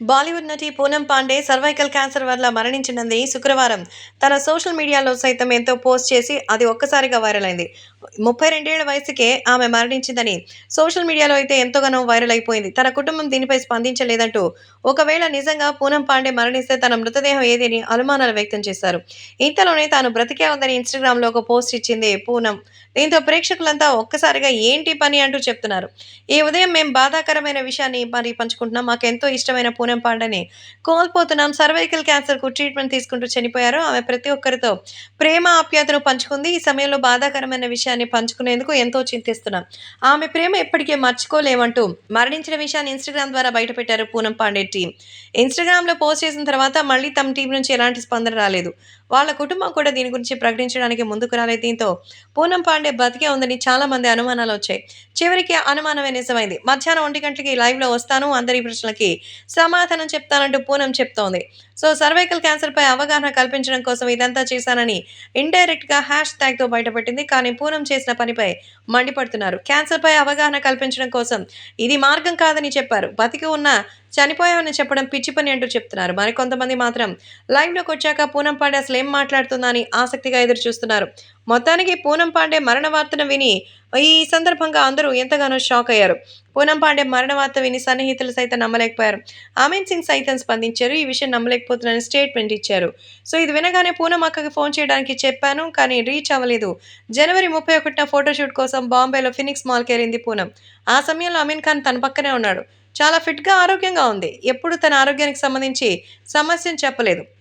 బాలీవుడ్ నటి Poonam Pandey cervical cancer వల్ల మరణించినందని శుక్రవారం. తన సోషల్ మీడియాలో సైతం ఎంతో పోస్ట్ చేసి అది ఒక్కసారిగా వైరల్ అయింది. ముప్పై రెండేళ్ళ వయసుకే ఆమె మరణించిందని సోషల్ మీడియాలో అయితే ఎంతోగానో వైరల్ అయిపోయింది. తన కుటుంబం దీనిపై స్పందించలేదంటూ ఒకవేళ నిజంగా పూనం పాండే మరణిస్తే తన మృతదేహం ఏది అని అనుమానాలు వ్యక్తం చేశారు. ఇంతలోనే తాను బ్రతికే ఉందని ఇన్స్టాగ్రామ్లో ఒక పోస్ట్ ఇచ్చింది పూనం. దీంతో ప్రేక్షకులంతా ఒక్కసారిగా ఏంటి పని అంటూ చెప్తున్నారు. ఈ ఉదయం మేము బాధాకరమైన విషయాన్ని మరి పంచుకుంటున్నాం. మాకు ఎంతో ఇష్టమైన పూనం పాండని కోల్పోతున్నాం. సర్వైకల్ క్యాన్సర్కు ట్రీట్మెంట్ తీసుకుంటూ చనిపోయారు. ఆమె ప్రతి ఒక్కరితో ప్రేమ ఆప్యాయతను పంచుకుంది. ఈ సమయంలో బాధాకరమైన విషయం విషయాన్ని పంచుకునేందుకు ఎంతో చింతిస్తున్నాం. ఆమె ప్రేమ ఎప్పటికీ మర్చిపోలేమంటూ మరణించిన విషయాన్ని ఇన్స్టాగ్రామ్ ద్వారా బయటపెట్టారు పూనం పాండే టీం. ఇన్స్టాగ్రామ్లో పోస్ట్ చేసిన తర్వాత మళ్ళీ తమ టీం నుంచి ఎలాంటి స్పందన రాలేదు. వాళ్ళ కుటుంబం కూడా దీని గురించి ప్రకటించడానికి ముందుకు రాలేదు. దీంతో పూనం పాండే బతికే ఉందని చాలా మంది అనుమానాలు వచ్చాయి. చివరికి అనుమానమే నిజమైంది. మధ్యాహ్నం ఒంటి గంటలకి లైవ్లో వస్తాను అందరి ప్రశ్నలకి సమాధానం చెప్తానంటూ పూనం చెప్తోంది. సో సర్వైకల్ క్యాన్సర్పై అవగాహన కల్పించడం కోసం ఇదంతా చేశానని ఇండైరెక్ట్గా హ్యాష్ ట్యాగ్తో బయటపెట్టింది. కానీ పూనం చేసిన పనిపై మండిపడుతున్నారు. క్యాన్సర్పై అవగాహన కల్పించడం కోసం ఇది మార్గం కాదని చెప్పారు. బతికి ఉన్న చనిపోయామని చెప్పడం పిచ్చి పని అంటూ చెప్తున్నారు. మరికొంతమంది మాత్రం లైవ్లోకి వచ్చాక పూనం పాండే అసలు ఏం మాట్లాడుతుందా అని ఆసక్తిగా ఎదురు చూస్తున్నారు. మొత్తానికి పూనం పాండే మరణ వార్తను విని ఈ సందర్భంగా అందరూ ఎంతగానో షాక్ అయ్యారు. పూనం పాండే మరణ వార్త విని సన్నిహితులు సైతం నమ్మలేకపోయారు. అమిన్ సింగ్ సైతం స్పందించారు. ఈ విషయం నమ్మలేకపోతున్నారని స్టేట్మెంట్ ఇచ్చారు. సో ఇది వినగానే పూనం అక్కకి ఫోన్ చేయడానికి చెప్పాను కానీ రీచ్ అవ్వలేదు. జనవరి ముప్పై ఒకటిన ఫోటోషూట్ కోసం బాంబేలో ఫినిక్స్ మాల్కి వెళ్ళింది పూనం. ఆ సమయంలో అమీన్ ఖాన్ తన పక్కనే ఉన్నాడు. చాలా ఫిట్గా ఆరోగ్యంగా ఉంది. ఎప్పుడు తన ఆరోగ్యానికి సంబంధించి సమస్యను చెప్పలేదు.